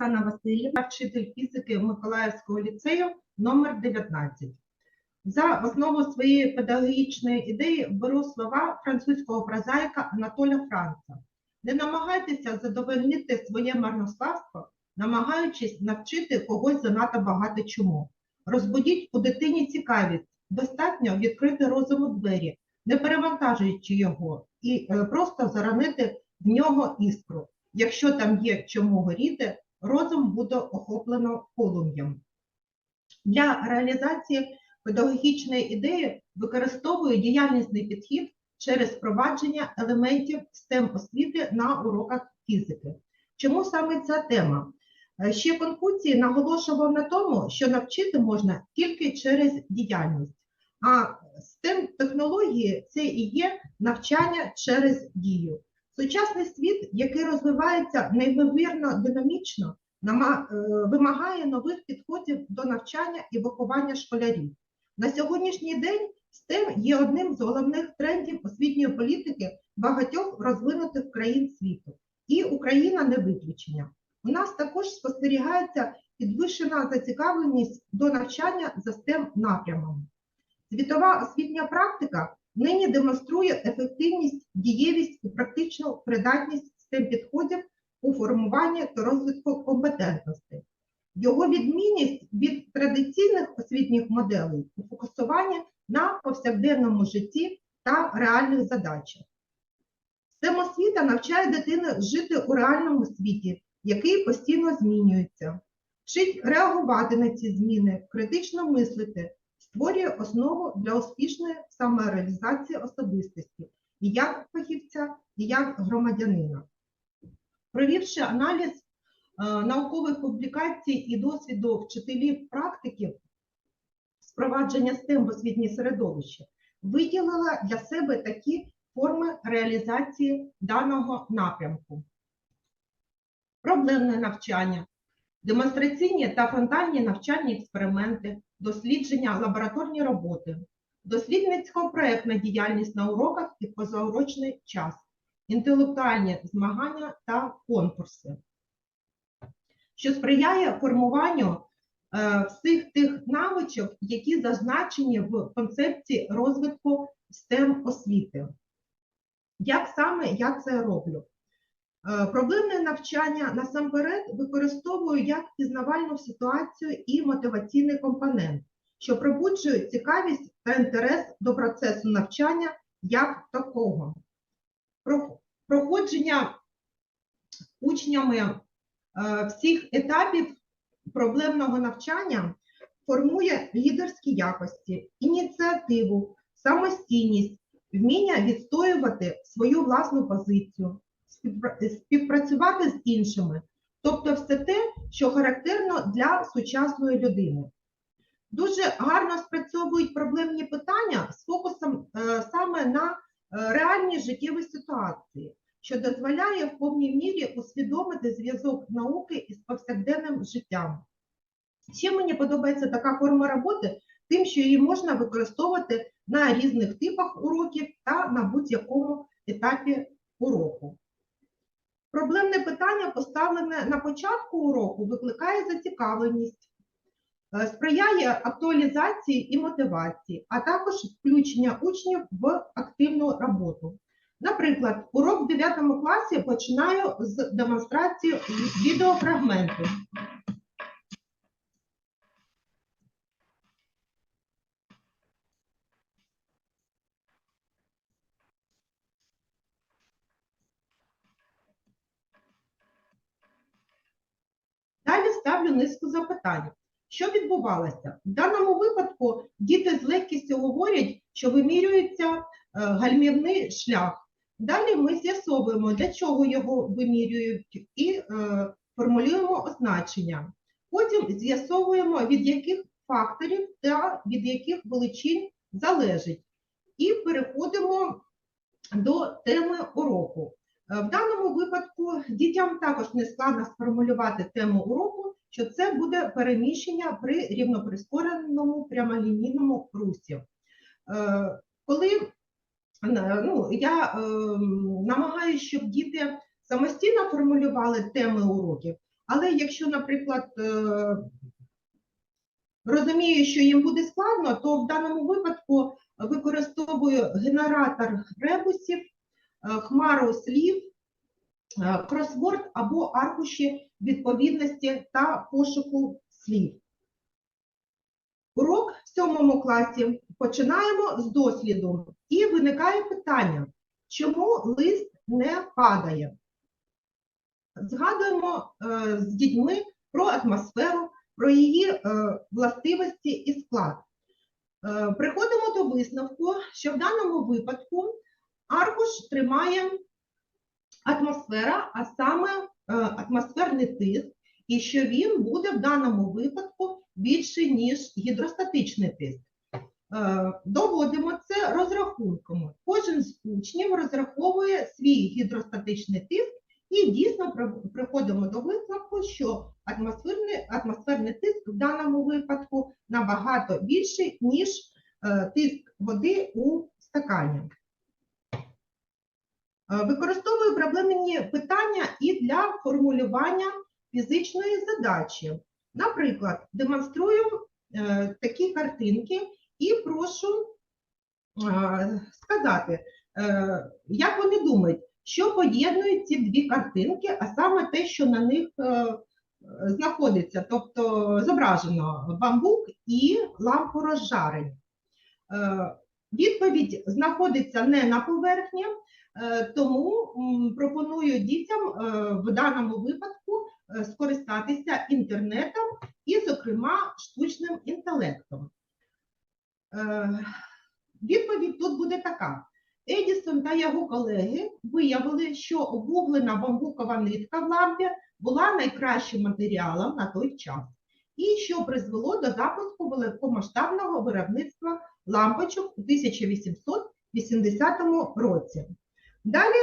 Оксана Васильівна, вчитель фізики Миколаївського ліцею номер 19. За основу своєї педагогічної ідеї беру слова французького прозаїка Анатоля Франца. Не намагайтеся задовольнити своє марнославство, намагаючись навчити когось занадто багато чому. Розбудіть у дитині цікавість, достатньо відкрити розуму двері, не перевантажуючи його, і е, просто заронити в нього іскру. Якщо там є чому горіти, розум буде охоплено полум'ям. Для реалізації педагогічної ідеї використовую діяльнісний підхід через впровадження елементів STEM освіти на уроках фізики. Чому саме ця тема? Е, Ще Конфуцій наголошував на тому, що навчити можна тільки через діяльність, а STEM технології це і є навчання через дію. Сучасний світ, який розвивається неймовірно динамічно, е, вимагає нових підходів до навчання і виховання школярів. На сьогоднішній день STEM є одним з головних трендів освітньої політики багатьох розвинутих країн світу. І Україна не виключення. У нас також спостерігається підвищена зацікавленість до навчання за STEM напрямами. Світова освітня практика нині демонструє ефективність, дієвість і практичну придатність STEM підходів у формуванні та розвитку компетентностей. Його відмінність від традиційних освітніх моделей у фокусуванні на повсякденному житті та реальних задачах. STEM освіта навчає дитину жити у реальному світі, який постійно змінюється, вчить реагувати на ці зміни, критично мислити, створює основу для успішної самореалізації особистості і як фахівця, і як громадянина. Провівши аналіз е, наукових публікацій і досвіду вчителів практиків впровадження STEM в освітнє середовище, виділила для себе такі форми реалізації даного напрямку. Проблемне навчання, демонстраційні та фронтальні навчальні експерименти, дослідження, лабораторні роботи, дослідницько-проектна діяльність на уроках і позаурочний час, інтелектуальні змагання та конкурси, що сприяє формуванню е, всіх тих навичок, які зазначені в концепції розвитку STEM освіти. Як саме я це роблю? Е, Проблемне навчання насамперед використовую як пізнавальну ситуацію і мотиваційний компонент, що пробуджує цікавість та інтерес до процесу навчання як такого. Проходження учнями е, всіх етапів проблемного навчання формує лідерські якості, ініціативу, самостійність, вміння відстоювати свою власну позицію, співпрацювати з іншими, тобто все те, що характерно для сучасної людини. Дуже гарно спрацьовують проблемні питання з фокусом е, саме на е, реальні життєві ситуації, що дозволяє в повній мірі усвідомити зв'язок науки із повсякденним життям. Ще мені подобається така форма роботи, тим, що її можна використовувати на різних типах уроків та на будь-якому етапі уроку. Проблемне питання, поставлене на початку уроку, викликає зацікавленість, е, сприяє актуалізації і мотивації, а також включення учнів в активну роботу. Наприклад, урок в 9 класі починаю з демонстрації відеофрагменту. Далі ставлю низку запитань. Що відбувалося? В даному випадку діти з легкістю говорять, що вимірюється е, гальмівний шлях. Далі ми з'ясовуємо, для чого його вимірюють, і е, формулюємо означення. Потім з'ясовуємо, від яких факторів та від яких величин залежить. І переходимо до теми уроку. Е, В даному випадку дітям також не складно сформулювати тему уроку, що це буде переміщення при рівноприскореному прямолінійному русі. Е, Коли е, ну, я е, намагаюся, щоб діти самостійно формулювали теми уроків, Але якщо, наприклад, розумію, що їм буде складно, то в даному випадку використовую генератор ребусів, хмару слів, кросворд або аркуші відповідності та пошуку слів. Урок в сьомому класі починаємо з досліду. І виникає питання, чому лист не падає? Згадуємо е, з дітьми про атмосферу, про її е, властивості і склад. Е, приходимо до висновку, що в даному випадку аркуш тримає атмосфера, а саме атмосферний тиск, і що він буде в даному випадку більший, ніж гідростатичний тиск. Е, Доводимо це розрахунками. Кожен з учнів розраховує свій гідростатичний тиск і дійсно приходимо до висновку, що атмосферний, атмосферний тиск в даному випадку набагато більший, ніж е, тиск води у стакані. Е, Використовую проблемні питання і для формулювання фізичної задачі. Наприклад, демонструю е, такі картинки і прошу е, сказати, як вони думають, що поєднують ці дві картинки, а саме те, що на них знаходиться, тобто зображено бамбук і лампу розжарень. Відповідь знаходиться не на поверхні, е, тому пропоную дітям е, в даному випадку е, скористатися інтернетом і, зокрема, штучним інтелектом. Відповідь тут буде така. Едісон та його колеги виявили, що обуглена бамбукова нитка в лампі була найкращим матеріалом на той час, і що призвело до запуску великомасштабного виробництва лампочок у 1880 році. Далі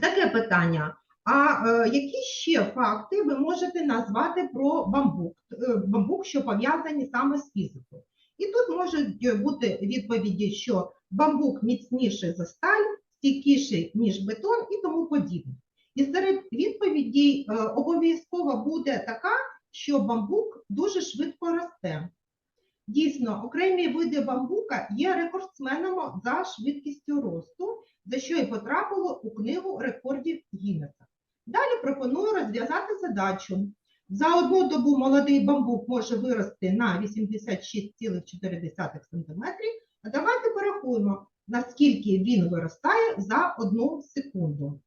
таке питання. А е, які ще факти ви можете назвати про бамбук, е, бамбук, що пов'язані саме з фізикою? І тут можуть бути відповіді, що бамбук міцніший за сталь, стійкіший, ніж бетон і тому подібне. І серед відповідей е, обов'язково буде така, що бамбук дуже швидко росте. Дійсно, окремі види бамбука є рекордсменами за швидкістю росту, за що і потрапило у книгу рекордів Гіннеса. Далі пропоную розв'язати задачу. За одну добу молодий бамбук може вирости на 86,4 см. А давайте порахуємо, наскільки він виростає за одну секунду.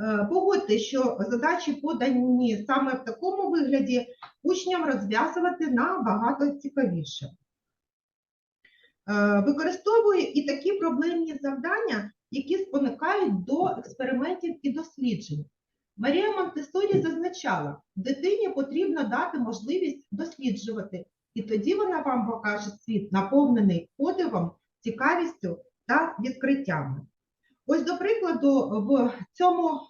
Е, Погодьте, що задачі подані саме в такому вигляді учням розв'язувати набагато цікавіше. Е, Використовую і такі проблемні завдання, які спонукають до експериментів і досліджень. Марія Монтесорі зазначала, дитині потрібно дати можливість досліджувати, і тоді вона вам покаже світ, наповнений подивом, цікавістю та відкриттями. Ось, до прикладу, в цьому е,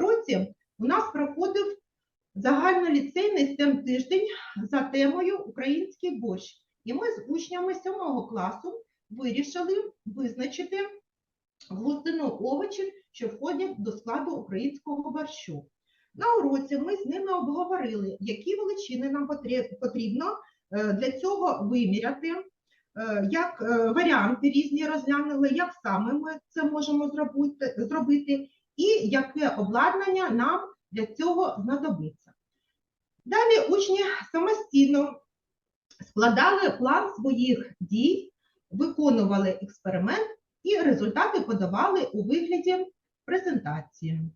році у нас проходив загальноліцейний STEM тиждень за темою Український борщ. І ми з учнями 7 класу вирішили визначити густину овочів, що входять до складу українського борщу. На уроці ми з ними обговорили, які величини нам потрібно е, для цього виміряти, як е, варіанти різні розглянули, як саме ми це можемо зробити і яке обладнання нам для цього знадобиться. Далі учні самостійно складали план своїх дій, виконували експеримент і результати подавали у вигляді презентації.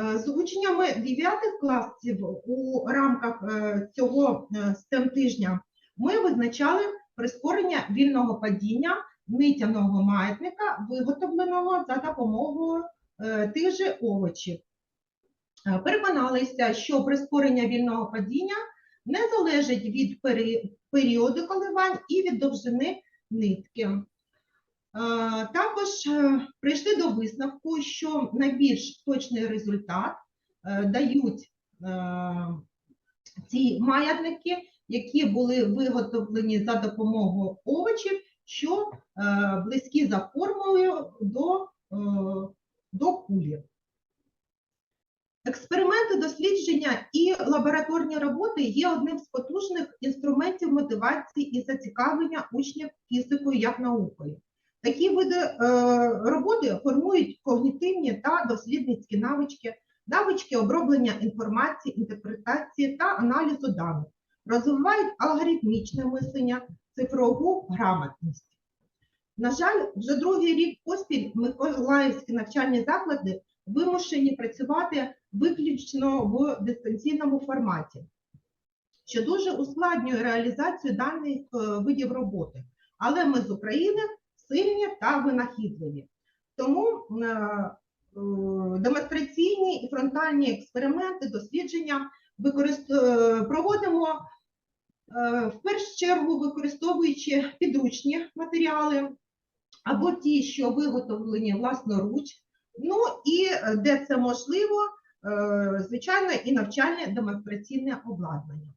З учнями 9 класів у рамках е, цього STEM тижня ми визначали прискорення вільного падіння митяного маятника, виготовленого за допомогою е, тих же овочів. Е, Переконалися, що прискорення вільного падіння не залежить від періоду коливань і від довжини нитки. Е, Також е, прийшли до висновку, що найбільш точний результат е, дають ці маятники, які були виготовлені за допомогою овочів, що близькі за формулою до, до кулі. Експерименти, дослідження і лабораторні роботи є одним з потужних інструментів мотивації і зацікавлення учнів фізикою як наукою. Такі види е, роботи формують когнітивні та дослідницькі навички, навички оброблення інформації, інтерпретації та аналізу даних, розвивають алгоритмічне мислення, цифрову грамотність. На жаль, вже другий рік поспіль Миколаївські навчальні заклади вимушені працювати виключно в дистанційному форматі, що дуже ускладнює реалізацію даних е, видів роботи. Але ми з України сильні та винахідливі. Тому е, е, демонстраційні і фронтальні експерименти, дослідження е, проводимо в першу чергу використовуючи підручні матеріали або ті, що виготовлені власноруч, ну і де це можливо, звичайно, і навчальне демонстраційне обладнання.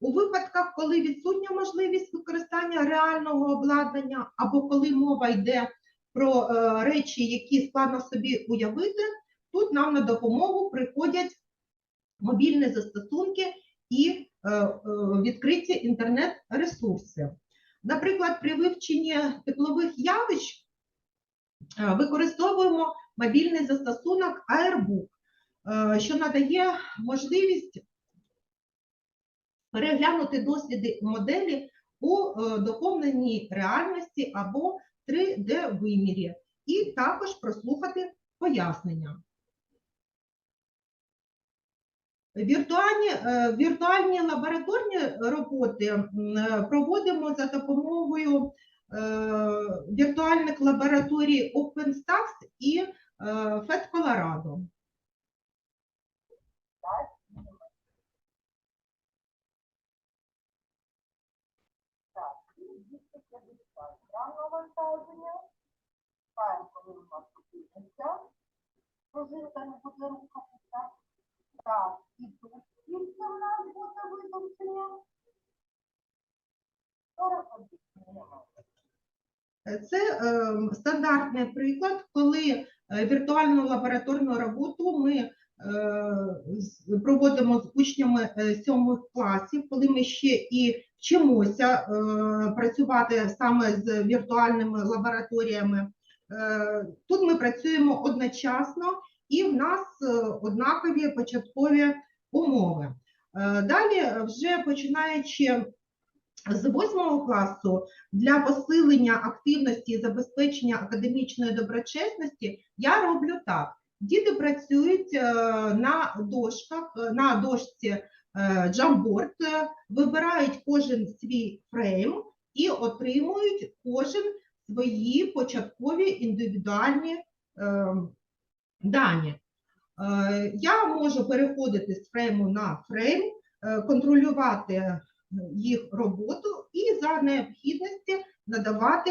У випадках, коли відсутня можливість використання реального обладнання, або коли мова йде про е, речі, які складно собі уявити, тут нам на допомогу приходять мобільні застосунки і е, е, відкриті інтернет-ресурси. Наприклад, при вивченні теплових явищ використовуємо мобільний застосунок Airbook, що надає можливість переглянути досліди моделі у е, доповненій реальності або 3D-вимірі, і також прослухати пояснення. Віртуальні, е, віртуальні лабораторні роботи е, проводимо за допомогою віртуальних лабораторій OpenStax і FED Colorado. Навантаження, паємо, коли у нас покинеться, пружинка не буде рухатися. Так, і тут скільки в нас буде визначення? 41 немає. Це е, стандартний приклад, коли е, віртуальну лабораторну роботу ми проводимо з учнями е, сьомих класів, коли ми ще і вчимося е, працювати саме з віртуальними лабораторіями. Е, Тут ми працюємо одночасно і в нас е, однакові початкові умови. Е, Далі, е, вже починаючи з восьмого класу, для посилення активності і забезпечення академічної доброчесності я роблю так. Діти працюють е, на дошках, е, на дошці е, е, вибирають кожен свій фрейм і отримують кожен свої початкові індивідуальні дані. Я можу переходити з фрейму на фрейм, контролювати їх роботу і за необхідності надавати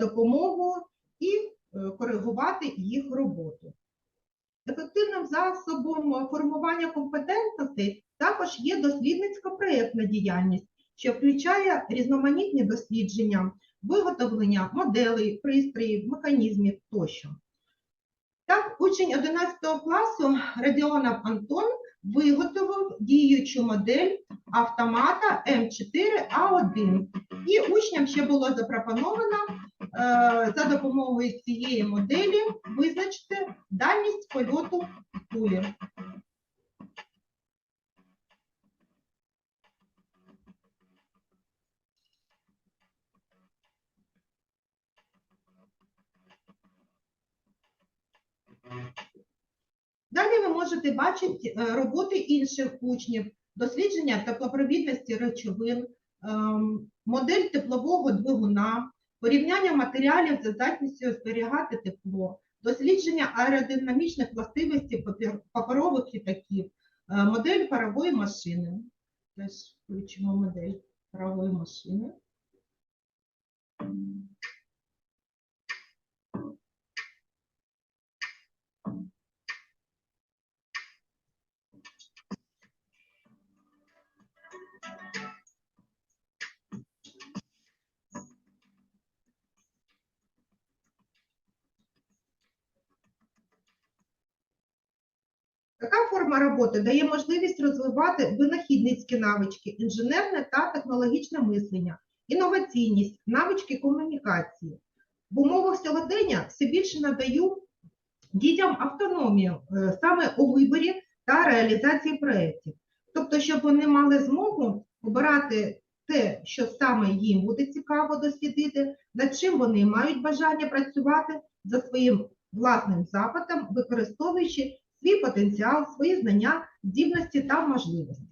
допомогу і коригувати їх роботу. Ефективним засобом формування компетентностей також є дослідницько-проєктна діяльність, що включає різноманітні дослідження, виготовлення моделей, пристроїв, механізмів тощо. Так, учень 11 класу Радіонов Антон виготовив діючу модель автомата М4А1. І учням ще було запропоновано за допомогою цієї моделі визначити дальність польоту кулі. Далі ви можете бачити е, роботи інших учнів, дослідження теплопровідності речовин, ем, модель теплового двигуна, порівняння матеріалів за здатністю зберігати тепло, дослідження аеродинамічних властивостей паперових літаків, е, модель парової машини. Теж включимо модель парової машини. Форма роботи дає можливість розвивати винахідницькі навички, інженерне та технологічне мислення, інноваційність, навички комунікації. В умовах сьогодення все більше надаю дітям автономію е, саме у виборі та реалізації проєктів. Тобто, щоб вони мали змогу обирати те, що саме їм буде цікаво дослідити, над чим вони мають бажання працювати за своїм власним запитом, використовуючи свій потенціал, свої знання, здібності та можливості.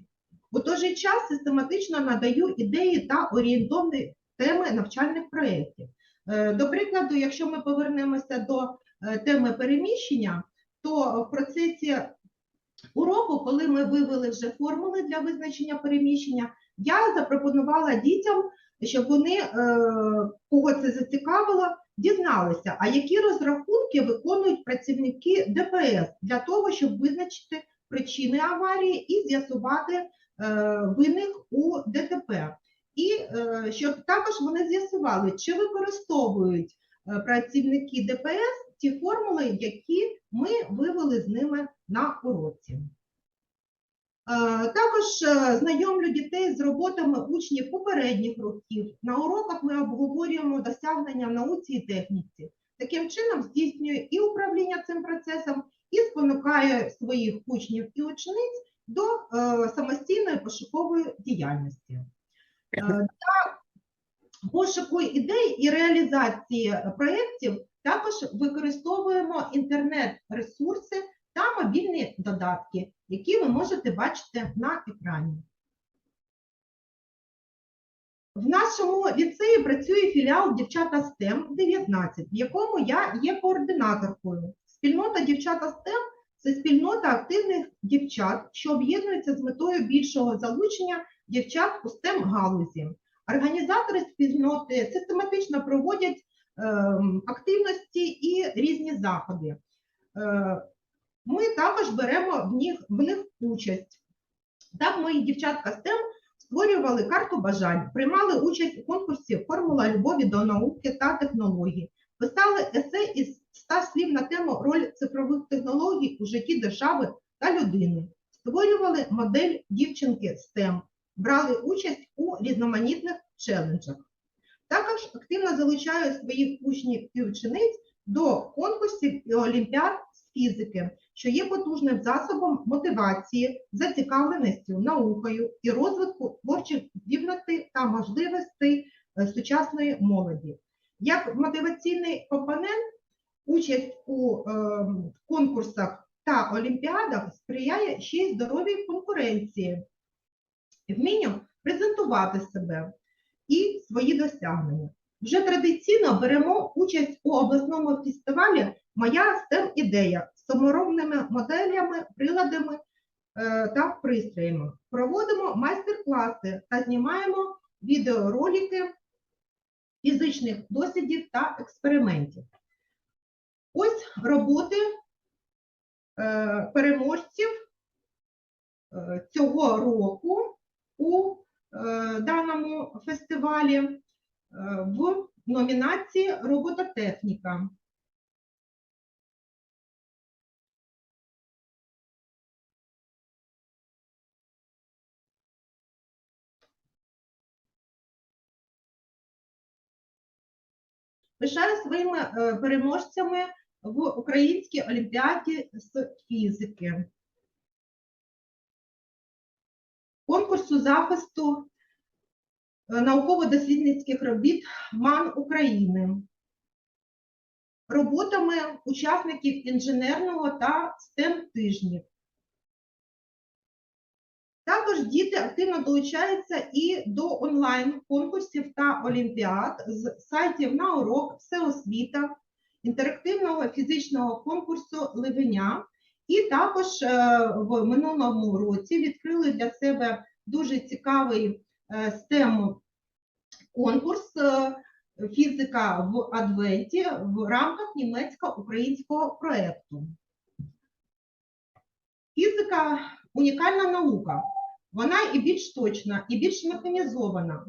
У той же час систематично надаю ідеї та орієнтовні теми навчальних проєктів. Е, До прикладу, якщо ми повернемося до е, теми переміщення, то в процесі уроку, коли ми вивели вже формули для визначення переміщення, я запропонувала дітям, щоб вони, е, кого це зацікавило, дізналися, а які розрахунки виконують працівники ДПС для того, щоб визначити причини аварії і з'ясувати е, винних у ДТП. І е, щоб також вони з'ясували, чи використовують е, працівники ДПС ті формули, які ми вивели з ними на уроці. Е, Також е, знайомлю дітей з роботами учнів попередніх років. На уроках ми обговорюємо досягнення в науці і техніці. Таким чином здійснює і управління цим процесом, і спонукає своїх учнів і учениць до е, самостійної пошукової діяльності. Для пошуку ідей і реалізації проєктів також використовуємо інтернет-ресурси та мобільні додатки, які ви можете бачити на екрані. В нашому ліцеї працює філіал Дівчата STEM 19, в якому я є координаторкою. Спільнота Дівчата STEM – це спільнота активних дівчат, що об'єднується з метою більшого залучення дівчат у STEM галузі. Організатори спільноти систематично проводять ем, активності і різні заходи. Е, Ми також беремо в них, в них участь. Так, мої дівчатка STEM створювали карту бажань, приймали участь у конкурсі Формула любові до науки та технологій, писали есе із 100 слів на тему роль цифрових технологій у житті держави та людини, створювали модель дівчинки STEM, брали участь у різноманітних челенджах. Також активно залучаю своїх учнів і учениць до конкурсів і олімпіад з фізики, що є потужним засобом мотивації, зацікавленістю наукою і розвитку творчих здібностей та можливостей е, сучасної молоді. Як мотиваційний компонент, участь у е, конкурсах та олімпіадах сприяє ще й здоровій конкуренції, вмінню презентувати себе і свої досягнення. Вже традиційно беремо участь у обласному фестивалі Моя STEM ідея з саморобними моделями, приладами е, та пристроями. Проводимо майстер-класи та знімаємо відеоролики фізичних дослідів та експериментів. Ось роботи е, переможців е, цього року у даному фестивалі в номінації робототехніка. Пишаю своїми е, переможцями в Українській олімпіаді з фізики. Конкурсу захисту е, науково-дослідницьких робіт МАН України. Роботами учасників інженерного та STEM тижнів. Також діти активно долучаються і до онлайн-конкурсів та олімпіад з сайтів на урок, всеосвіта, інтерактивного фізичного конкурсу Ливеня. І також е, в минулому році відкрили для себе дуже цікавий е, STEM конкурс е, фізика в Адвенті в рамках німецько-українського проєкту. Фізика унікальна наука. Вона і більш точна, і більш механізована,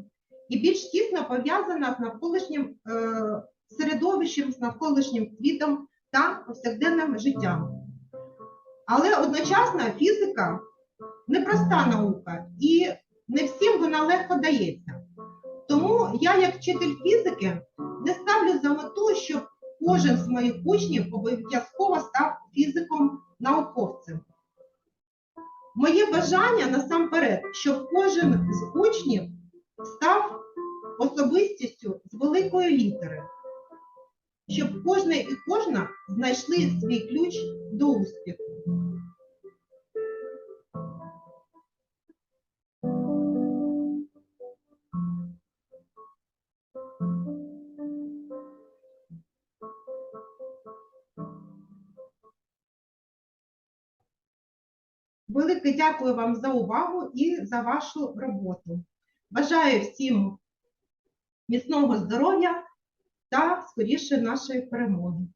і більш тісно пов'язана з навколишнім е, середовищем, з навколишнім світом та повсякденним життям. Але одночасно фізика непроста наука і не всім вона легко дається. Тому я, як вчитель фізики, не ставлю за мету, щоб кожен з моїх учнів обов'язково став фізиком-науковцем. Моє бажання насамперед, щоб кожен з учнів став особистістю з великої літери, щоб кожен і кожна знайшли свій ключ до успіху. Велике дякую вам за увагу і за вашу роботу. Бажаю всім міцного здоров'я та скоріше нашої перемоги.